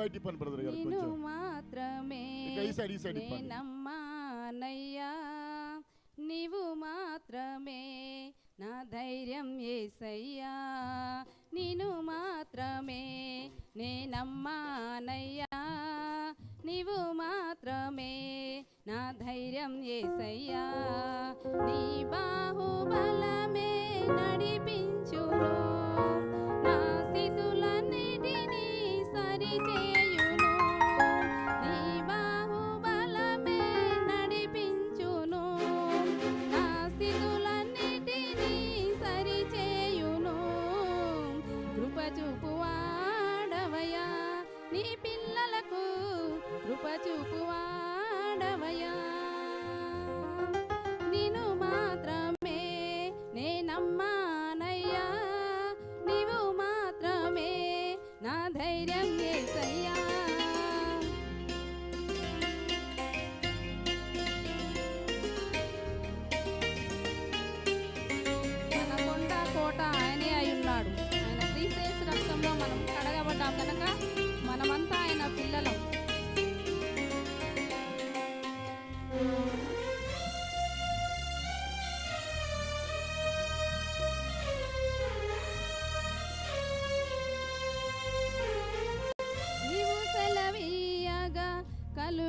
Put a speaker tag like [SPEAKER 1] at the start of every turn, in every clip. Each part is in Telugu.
[SPEAKER 1] బయట ఇప్పండి బ్రదర్ గారు
[SPEAKER 2] మాత్రమే. నేనమ్మానయ్యా. నీవు మాత్రమే నా ధైర్యం ఏసయ్యా. నేను మాత్రమే నేనమ్మానయ్యా. నీవు మాత్రమే నా ధైర్యం ఏసయ్యా. కృప చూపువాడవయా నిన్ను మాత్రమే నేనమ్మానయ్యా. నీవు మాత్రమే నా ధైర్యం ఏసయ్యా.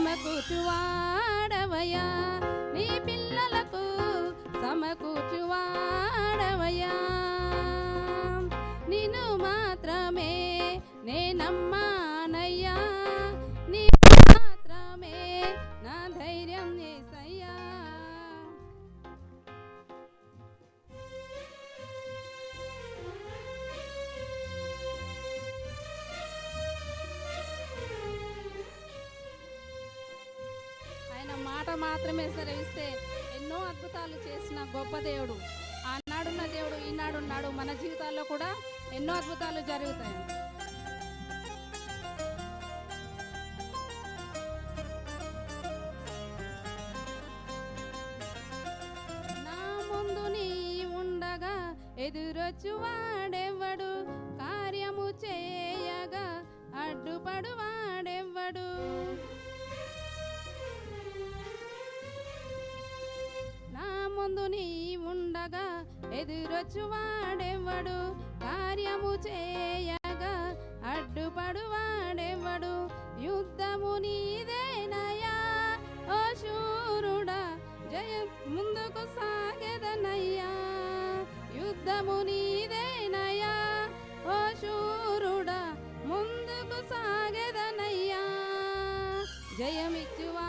[SPEAKER 2] సమకూర్చువాడవయా నీ పిల్లలకు సమకూర్చువాడవయా నిన్ను మాత్రమే నేనమ్మా. మాట మాత్రమే సెలవిస్తే ఎన్నో అద్భుతాలు చేసిన గొప్ప దేవుడు. ఆనాడున్న దేవుడు ఈనాడున్నాడు మన జీవితాల్లో కూడా ఎన్నో అద్భుతాలు జరుగుతాయి. నా ముందు నీ ఉండగా ఎదురొచ్చు ఎదురొచ్చువాడెవ్వడు? కార్యము చేయగా అడ్డుపడు వాడెవ్వడు యుద్ధము నీదేనయా? ఓ శూరుడా జయ ముందుకు సాగెదనయ్యా. యుద్ధము నీదేనయా? ఓ శూరుడా ముందుకు సాగెదనయ్యా. జయమిచ్చువా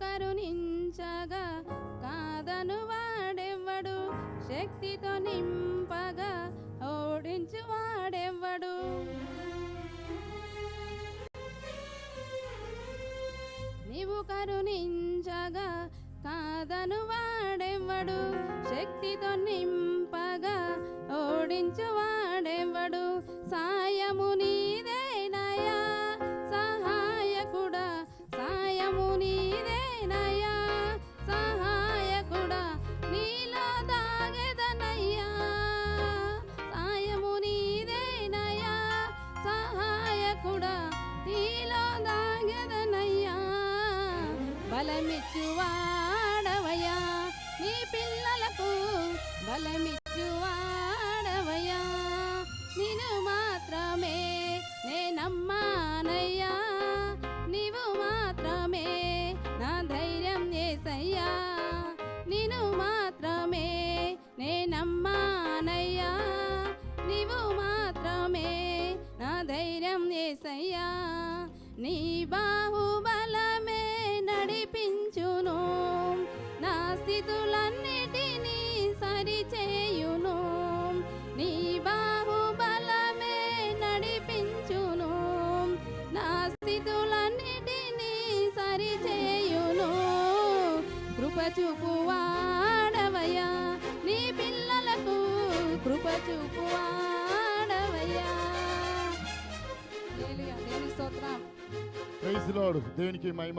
[SPEAKER 2] కరుణించగా కాదను వాడెవ్వడు శక్తితో నింపగా ఓడించు వాడెవ్వడు. నీవు కరుణించగా కాదను వాడెవ్వడు శక్తితో నింపగా ఓడించు వాడెవ్వడు. సాయము నీ ధైర్యం ఏసయ్యా. నీ బాహుబలమే నడిపించును. నా స్థితులన్నీ
[SPEAKER 1] brasileiro. Deu um que.